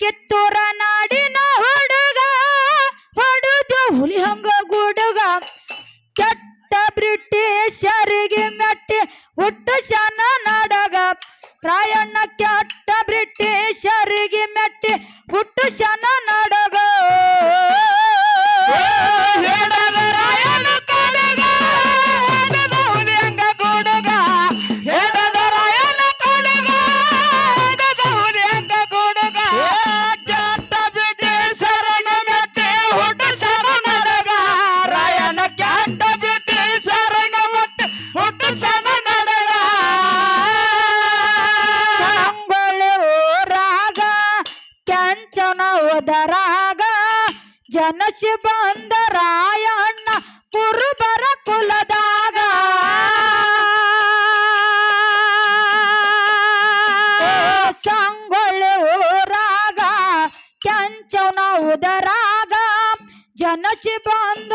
ಕಿತ್ತೂರ ನಾಡಿನ ಹುಡುಗ ಹೊಡೆದು ಹುಲಿ ಹಂಗ ಗುಡುಗ. ಕೆಟ್ಟ ಬ್ರಿಟಿಷರಿಗೆ ಮೆಟ್ಟಿ ಹುಟ್ಟು ಶಾನ ನಾಡಗ. ಪ್ರಾಯ ಇದರಾಗ ಜನಸಿ ಬಂದ ರಾಯಣ್ಣ ಕುರುಬರ ಕುಲದಾಗ. ಸಂಗೊಳ್ಳಿ ಕೆಂಚನ ಕೆಂಚವನ ಉದರಾಗ ಜನಸಿ ಬಂದ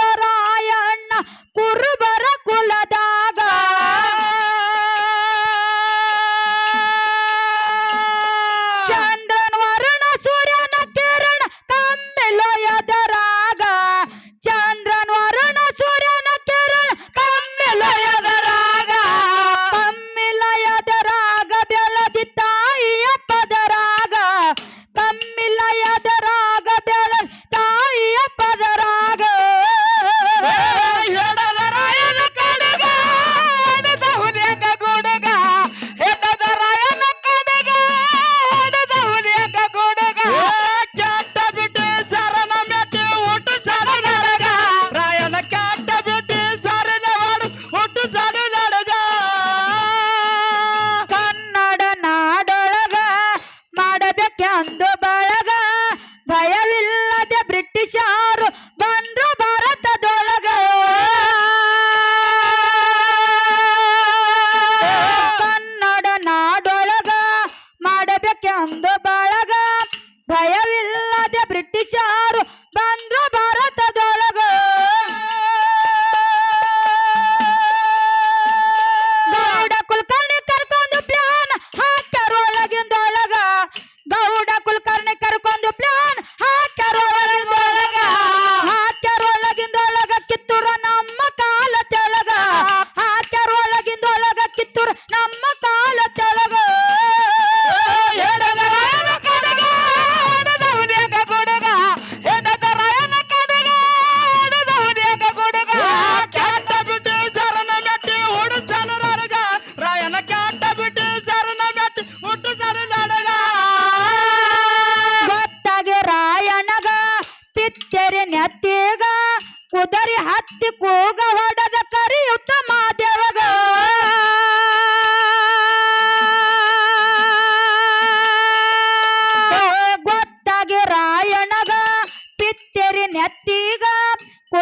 কাণ্ড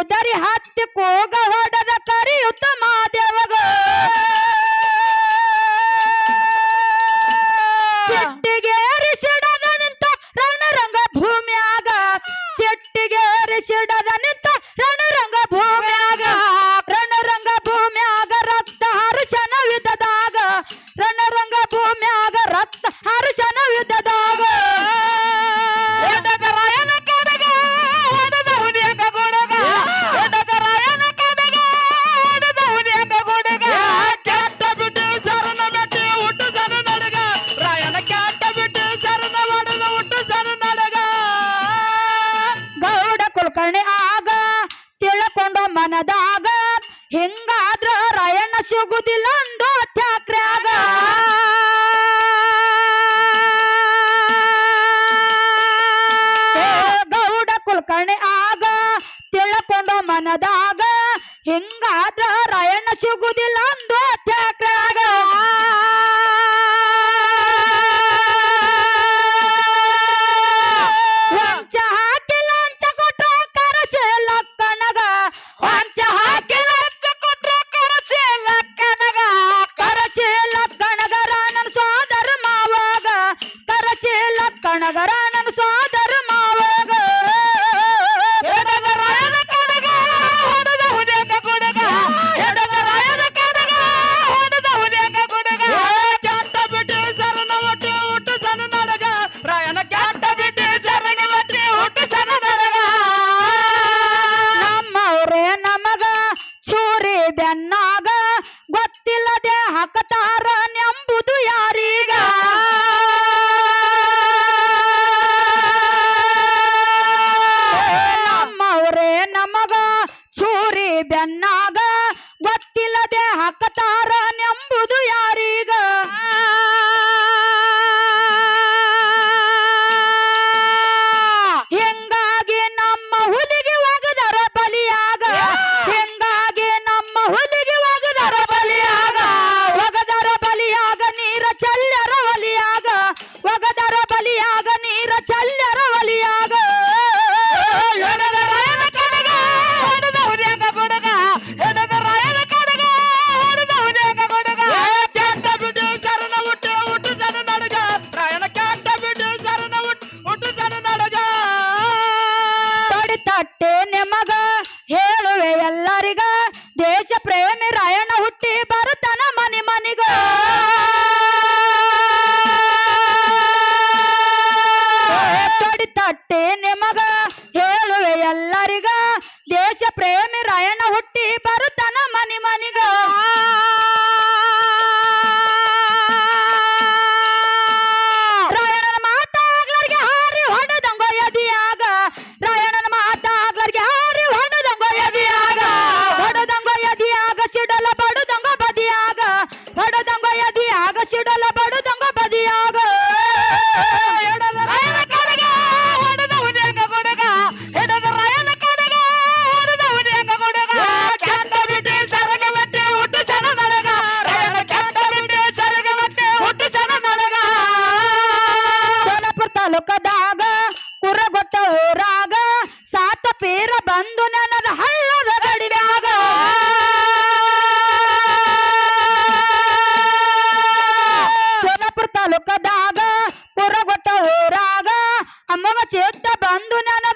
ચૌધરી હાથ ಸಿಗುವುದಿಲ್ಲ ಅಂದು ತ್ಯಾಕ್ರಾಗ ಗೌಡ ಕುಲಕರ್ಣಿ ಆಗ ತಿಳ್ಕೊಂಡ ಮನದಾಗ ಹಿಂಗಾದ ರಾಯಣ್ಣ ಸಿಗುವುದಿಲ್ಲ. ನಗರ ತಡಿ ತಟ್ಟಿ ನಿಮಗ ಹೇಳುವೆ ಎಲ್ಲರಿಗ. ದೇಶ ಪ್ರೇಮಿ ರಾಯಣ ಹುಟ್ಟಿ ಬರು ಬಂದು ನಾನು